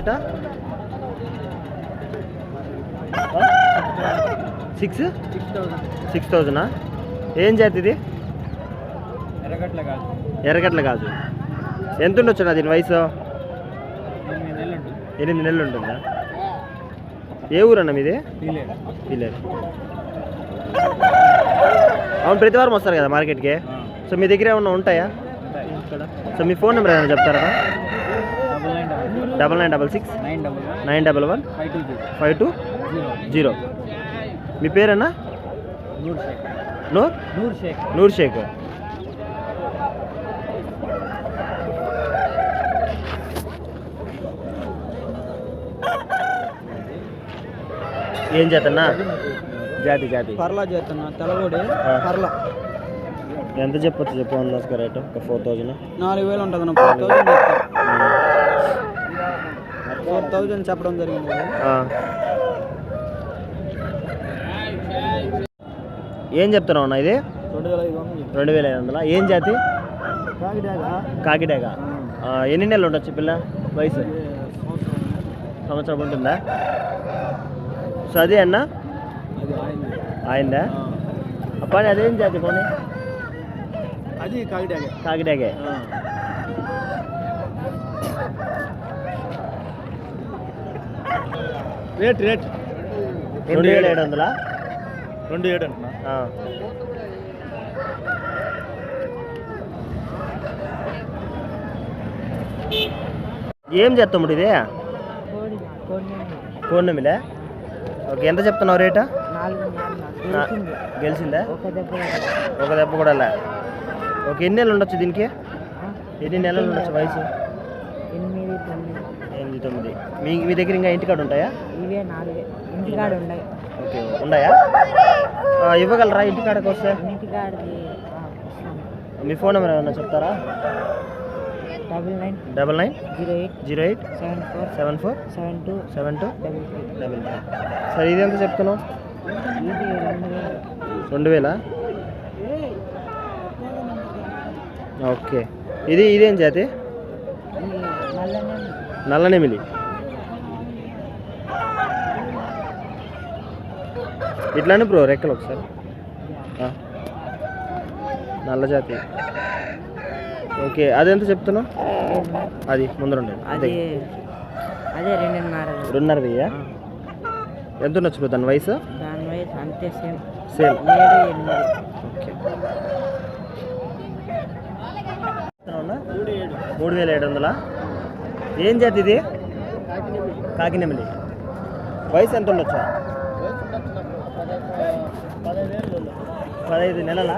రేటా six six థౌజండా ఏం జాతి ఇది? ఎర్రగట్ల కాదు ఎర్రగడ్ల కాదు ఎంత ఉండొచ్చు దీని వయసు? ఎనిమిది నెలలు ఉంటుంది ఏ ఊరన్నా మీది? పిల్లలు అవును ప్రతి వారం వస్తారు కదా మార్కెట్కి? సో మీ దగ్గర ఏమన్నా ఉంటాయా. సో మీ ఫోన్ నెంబర్ ఏమైనా చెప్తారా? Double nine double six nine double one. Five two zero. మీ పేరేనా? నూర్ షేక్. నూర్? షేక్. నూర్ షేక్. ఏం చేతన్నా? జాతి జాతి. పర్లా చేస్తున్నా తెల్లగొడి ఆ. పర్లా. ఎంత చెప్పొచ్చు చెప్పు అందాజుగా రేటు ఒక ఫోర్ థౌజండ్. నాలుగు వేలు ఉంటుంది అన్న ఫోర్ థౌజండ్ ఫోర్ థౌజండ్ చెప్పడం జరిగింది. ఏం చెప్తున్నావు అన్న ఇది? రెండు వేల ఐదు వందలు. రెండు వేల ఐదు వందల? ఏం జాతి? కాకిడాగా ఎన్ని నెలలు ఉండొచ్చు పిల్ల? వయసు? సంవత్సరం. ఉంటుందా? సో అదే అన్న? ఆయిందా. అప్పని అదేం జాతి పోనీ? అది కాకిడాగ కాకిడాగే రేట్ రేట్. రెండు వేల ఏడు వందలా? రెండు ఏడు అంటున్నా. ఏం చేస్తాము ఇది? పూర్ణమిలే ఓకే ఎంత చెప్తున్నావు రేటు? గెలిచిందా? ఒక దెబ్బ కూడా లే ఓకే ఎన్ని నెలలు ఉండొచ్చు దీనికి? ఎన్ని నెలలు ఉండొచ్చు వయసు ఎనిమిది తొమ్మిది ఎనిమిది తొమ్మిది మీ మీ దగ్గర ఇంకా ఇంటికాడ ఉంటాయా? ఇవే నాలుగే. ఇంటికాడ ఉన్నాయి ఓకే ఉన్నాయా ఇవ్వగలరా ఇంటికాడకి వస్తే ఇంటికాడది మీ ఫోన్ నెంబర్ ఏమన్నా చెప్తారా? Double nine double nine zero eight zero eight seven four seven four seven two seven two double three double three సరే ఇది ఎంత చెప్తున్నావు? ఇది రెండు వేలు. ఓకే. ఇది ఇదేం జాతి? నల్లనెమిలి ఇట్లానే బ్రో రెక్కలు ఒకసారి. నల్ల జాతి. ఓకే అదెంత చెప్తున్నావు? అది ముందర ఉండేది అది అదే రెండున్నర. రెండున్నర వెయ్యి. ఎంత ఉండొచ్చు బ్రో దాని వయసు? దాని వయసు అంతే సేమ్. సేమ్. ఓకే. మూడు వేల ఏడు వందలా? ఏం జాతి ఇది? కాకినెమిలి. వయసు ఎంత ఉండొచ్చా? పదహైదు నెలల?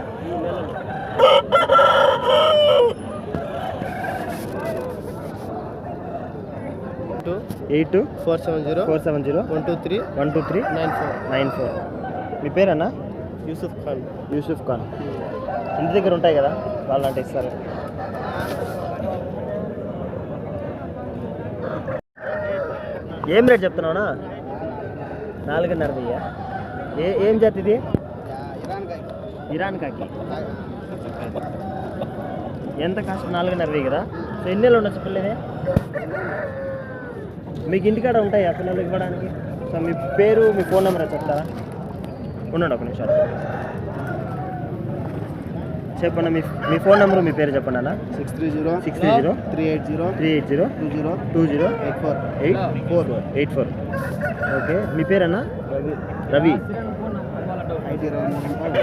Eight? Four seven zero? Four seven zero? One two three? One two three? Nine four. Nine four. మీ పేరన్నా? యూసుఫ్ ఖాన్. యూసుఫ్ ఖాన్. ఇంటి దగ్గర ఉంటాయి కదా? వాళ్ళంటే ఇస్తారు. ఏం రేట్ చెప్తున్నావునా నాలుగున్నర వెయ్య? ఏ ఏం జాతి ఇది? ఇరాన్ కాకి ఎంత కాస్ట్? నాలుగున్నర వెయ్యి కదా? సో ఎన్ని నెలలు ఉండొచ్చు పిల్లది మీకు ఇంటికాడ ఉంటాయా పిల్లలు ఇవ్వడానికి? సో మీ పేరు మీ ఫోన్ నెంబర్ చెప్తారా? ఉండండి ఒక నిమిషం. చెప్పండి మీ మీ ఫోన్ నెంబర్ మీ పేరు చెప్పండి అన్న. Six three zero. Six three zero. Three eight zero. Three eight zero. Two zero. Two zero. Eight four. Eight four. Eight four. Okay. మీ పేరన్నా? రవి. హైట్ ఇరవై మూడు ఉంటుంది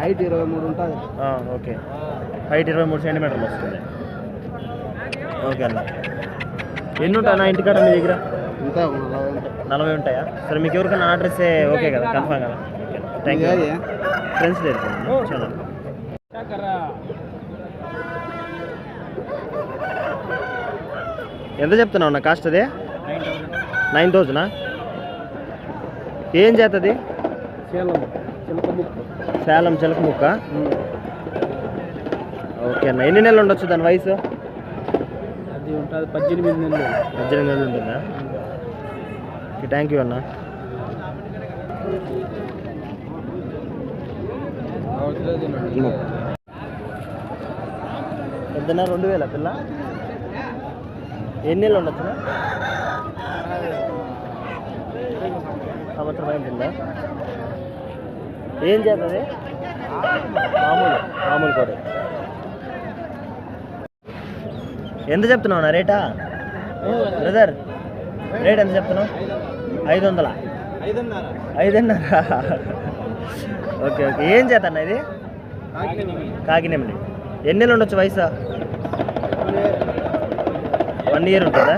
హైట్ ఇరవై మూడు ఉంటుంది. ఆ, ఓకే. హైట్ ఇరవై మూడు సెంటీమీటర్లు వస్తుంది. ఓకే అన్న. ఎన్ని ఉంటాయన్నా ఇంటికాడ మీ దగ్గర? ఇంకా నలభై ఉంటాయి. నలభై ఉంటాయా? సరే మీకు ఎవరికైనా ఇస్తే ఓకే కదా? కన్ఫామ్ కదా? Thank you? ఫ్రెండ్స్ లేదు చాలా ఎంత చెప్తున్నావు అన్న కాస్ట్ అది? నైన్ థౌజండా ఏం చేస్తుంది సేలం చిలక ముక్కు ఓకే అన్న. ఎన్ని నెలలు ఉండొచ్చు దాని వయసు? అది ఉంటుంది పద్దెనిమిది నెలలు. పద్దెనిమిది నెలలు ఉంటుందా? ఓకే థ్యాంక్ యూ అన్న. పొద్దున్న రెండు వేల పిల్ల? ఎన్ని నెలలు ఉండొచ్చు? సంవత్సరం అయింటుందా ఏం చేస్తుంది? మామూలు మామూలు కోడి ఎంత చెప్తున్నావు నా రేటా? బ్రదర్ రేట్ ఎంత చెప్తున్నావు? ఐదు వందల ఐదున్నర. Okay okay. ఏం చేతన్న ఇది? కాకినెమిలి ఎన్ని ఉండొచ్చు వయసు? వన్ ఇయర్ ఉంటుందా?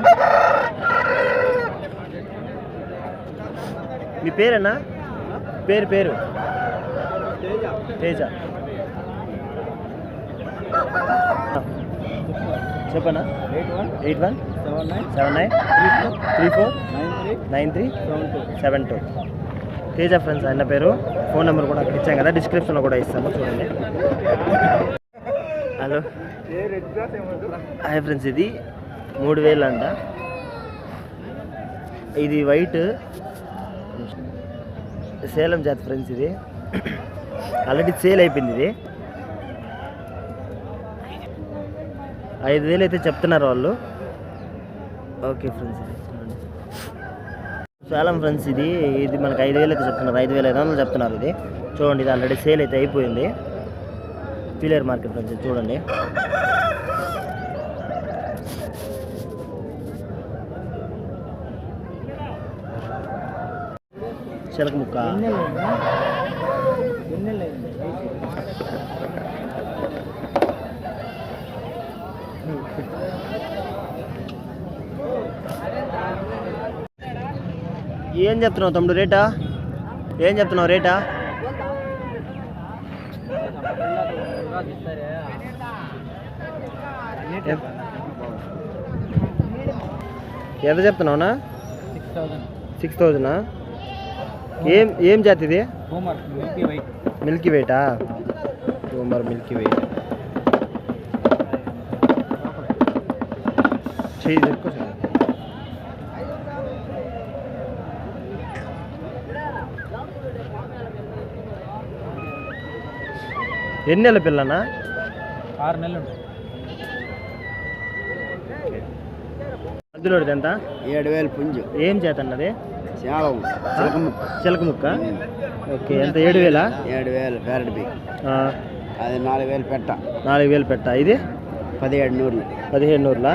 మీ పేరేనా? పేరు పేరు. తేజ. చెప్పనా? Eight one? Eight one seven nine? Seven nine three four? Three four nine three? Nine three seven two. Seven two Teja friends ఆయన పేరు. ఫోన్ నెంబర్ కూడా అక్కడ ఇచ్చాం కదా డిస్క్రిప్షన్లో కూడా ఇస్తాము చూడండి. హలో. హాయ్ ఫ్రెండ్స్ ఇది మూడు వేలు అంట. ఇది వైట్. సేలం జాతి ఫ్రెండ్స్ ఇది. ఆల్రెడీ సేల్ అయిపోయింది ఇది. ఐదు వేలు అయితే చెప్తున్నారు వాళ్ళు. ఓకే ఫ్రెండ్స్ చాలా ఫ్రెండ్స్ ఇది? ఇది మనకి ఐదు వేలు అయితే చెప్తున్నారు. ఐదు వేల ఐదు వందలు చెప్తున్నారు ఇది. చూడండి ఇది ఆల్రెడీ సేల్ అయితే అయిపోయింది. పీలేరు మార్కెట్ ఫ్రెండ్స్ ఇది చూడండి. చిలక ముక్క. ఏం చెప్తున్నావు తమ్ముడు రేటా? ఏం చెప్తున్నావు రేటా? ఎంత- చెప్తున్నావునా? సిక్స్ థౌసండ్ సిక్స్ థౌజండా? ఏం ఏం జాతి ఇది? మిల్కీ వెయిటా మరి మిల్కీ వెయిట్ ఎక్కువ ఎన్ని నెలల పిల్లనా? ఆరు నెలలు మధ్యలో ఎంత? ఏడు వేలు పుంజు. ఏం చేత చాలా చిలక ముక్క? ఓకే ఎంత? ఏడు వేలా? ఏడు వేలు ప్యారెట్ బిగ్ ఆ, అది నాలుగు వేలు పెట్ట. నాలుగు వేలు పెట్ట. ఇది? పదిహేడు నూరులు. పదిహేను నూరులా?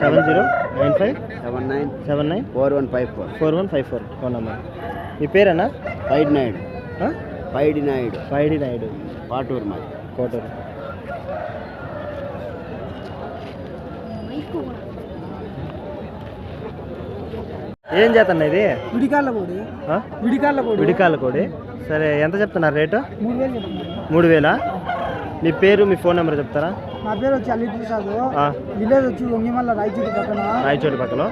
Seven zero nine five? Seven nine. Seven nine? Four one five four. Four one five four. Phone number. మీ పేరేనా? పైడి నాయుడు పైడి నాయుడు ఫైవ్ నాయుడు పాటూరు మాది. కోటూరు. ఏం చేతన్న ఇది? విడికాళ్ళ కోడి? విడికాళ్ళ కోడి. విడికాల కోడి. సరే ఎంత చెప్తున్నారు రేటు? మూడు వేలు చెప్తున్నాను మూడు వేలా? మీ పేరు మీ ఫోన్ నెంబర్ చెప్తారా? నా పేరు వచ్చి అల్లి ప్రసాద్. విలేజ్ వచ్చి ఒంగిమల్ల రాయచూటి పక్కన. రాయచోటి పక్కన.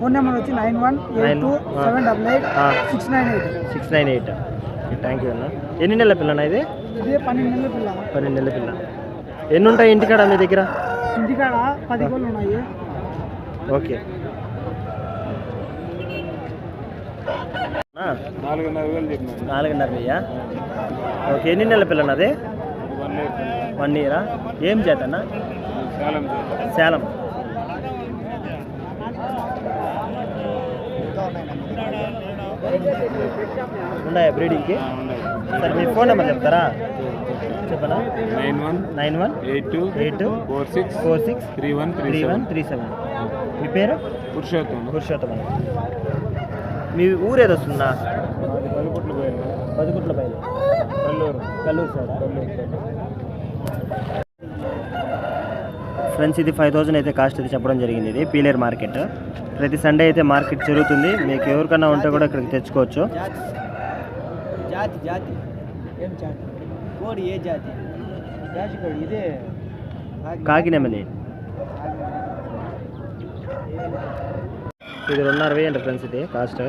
ఫోన్ నెంబర్ వచ్చి nine one Nine- two. Seven double eight. Six nine eight. Six nine eight. Thank you అన్న. ఎన్ని నెలల పిల్లనా ఇది? ఇదే పన్నెండు నెలల పిల్ల. పన్నెండు నెలల పిల్ల. ఎన్ని ఉంటాయి ఇంటికాడ మీ దగ్గర? ఇంటికాడ పది కోళ్ళు ఉన్నాయి. ఓకే. నాలుగున్నర వేలు చెప్పినాను నాలుగున్నర వెయ్యా ఓకే ఎన్ని నెలల పిల్లనది వన్ ఇయరా ఏం చేతన్నా? సేలం ఉన్నాయా బ్రీడింగ్కి? సరే మీ ఫోన్ నెంబర్ చెప్తారా? చెప్పనా nine one nine one eight two eight two four six four six three one three one three seven. మీ పేరు? పురుషోత్తం పురుషోత్తమ. మీ ఊరేది వస్తుందా? పదిపుట్లు పోయింది పదిగుట్ల బయలు కల్లూరు. కల్లూరు సైడ్ ఫ్రెండ్స్ ఇది ఫైవ్ థౌజండ్ అయితే కాస్ట్ అయితే చెప్పడం జరిగింది ఇది పీలేర్ మార్కెట్. ప్రతి సండే అయితే మార్కెట్ జరుగుతుంది. మీకు ఎవరికన్నా ఉంటే కూడా ఇక్కడికి తెచ్చుకోవచ్చు. జాతి జాతి ఏం జాతి కోడి ఏ జాతి జాతి కోడి ఇదే కాకినెమలి ఇది రెండున్నర వేయండి ఫ్రెండ్స్ ఇది కాస్ట్